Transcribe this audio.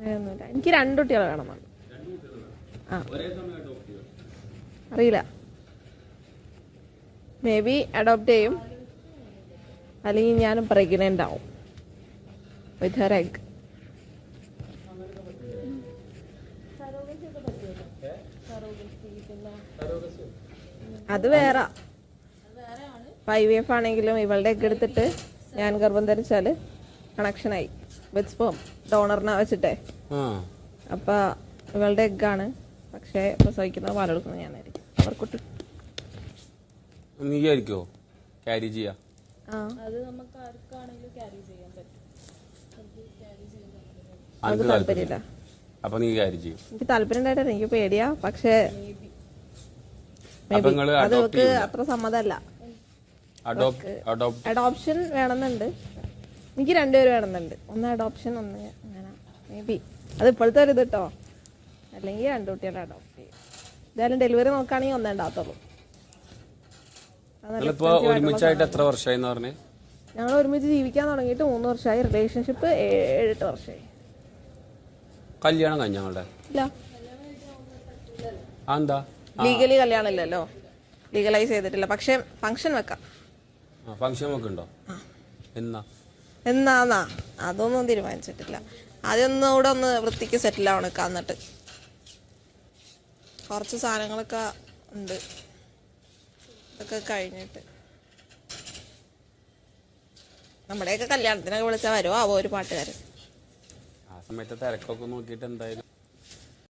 അങ്ങനെയൊന്നുമില്ല. എനിക്ക് രണ്ട് കുട്ടികളെ വേണമെന്നാണ് ആ. അറിയില്ല. മേ ബി അഡോപ്റ്റ് ചെയ്യും. അല്ലെങ്കിൽ ഞാനും പ്രഗ്നന്റ് ആവും. വിത്ത് ഹെർ എഗ് അത് വേറെ. ഫൈവ് എഫ് ആണെങ്കിലും ഇവളുടെ എഗ് എടുത്തിട്ട് ഞാൻ ഗർഭം ധരിച്ചാൽ കണക്ഷനായി വിത്ത് സ്പോം ഡോണറിനെ വെച്ചിട്ടേ. ആ. അപ്പൊ ഇവളുടെ എഗ്ഗാണ് പക്ഷെ പ്രസവിക്കുന്നത് പാലെടുക്കുന്നത് ഞാനായിരിക്കും. അവർക്കൊട്ട് നീ ആയിരിക്കോ ക്യാരി ചെയ്യാ? ആ. അത് നമുക്ക് ആർക്കാണെങ്കിലും ക്യാരി ചെയ്യാൻ പറ്റും. അത് അനക്ക് താല്പര്യമില്ല. അപ്പൊ നീ ചെയ്യും. എനിക്ക് താല്പര്യം ഉണ്ടായിട്ടില്ല എനിക്ക് പേടിയാ. പക്ഷേ അത് അത്ര സമ്മതമല്ല അഡോപ്റ്റ് അഡോപ്ഷൻ വേണമെന്നുണ്ട്. എനിക്ക് രണ്ടുപേരും വേണമെന്നുണ്ട്. ഒന്ന് അഡോപ്ഷൻ ഒന്ന് അങ്ങനെ. മേ ബി അത് ഇപ്പോഴത്തെ ഒരു ഇത് കേട്ടോ അല്ലെങ്കിൽ രണ്ടു കുട്ടികളെ അഡോപ്റ്റ് ചെയ്യും. എന്തായാലും ഡെലിവറി നോക്കുകയാണെങ്കിൽ ഒന്നേ ഉണ്ടാകത്തുള്ളൂ. ഒരുമിച്ചായിട്ട് എത്ര വർഷമായി പറഞ്ഞേ? ഞങ്ങൾ ഒരുമിച്ച് ജീവിക്കാൻ തുടങ്ങിയിട്ട് മൂന്ന് വർഷമായി. റിലേഷൻഷിപ്പ് ഏഴെട്ട് വർഷമായി. കല്യാണം കഴിഞ്ഞ ഞങ്ങളുടെ? ഇല്ല. ആ എന്താ? ലീഗലി കല്യാണം ഇല്ലല്ലോ. ലീഗലൈസ് ചെയ്തിട്ടില്ല. പക്ഷെ ഫംഗ്ഷൻ വെക്കാം. ഫംഗ്ഷൻ ഒക്കെ ഉണ്ടോ? എന്നാ? എന്നാന്നാ? അതൊന്നും തീരുമാനിച്ചിട്ടില്ല. അതൊന്നും ഒന്ന് വൃത്തിക്ക് സെറ്റിൽ ആവണം എന്നിട്ട്. കുറച്ച് സാധനങ്ങളൊക്കെ ഉണ്ട്. ഇതൊക്കെ കഴിഞ്ഞിട്ട്. നമ്മുടെയൊക്കെ കല്യാണത്തിനൊക്കെ വിളിച്ചാൽ വരുമോ ആവോ ഒരു പാട്ടുകാരൻ. ആ സമയത്ത് തിരക്കൊക്കെ നോക്കിയിട്ട് എന്തായാലും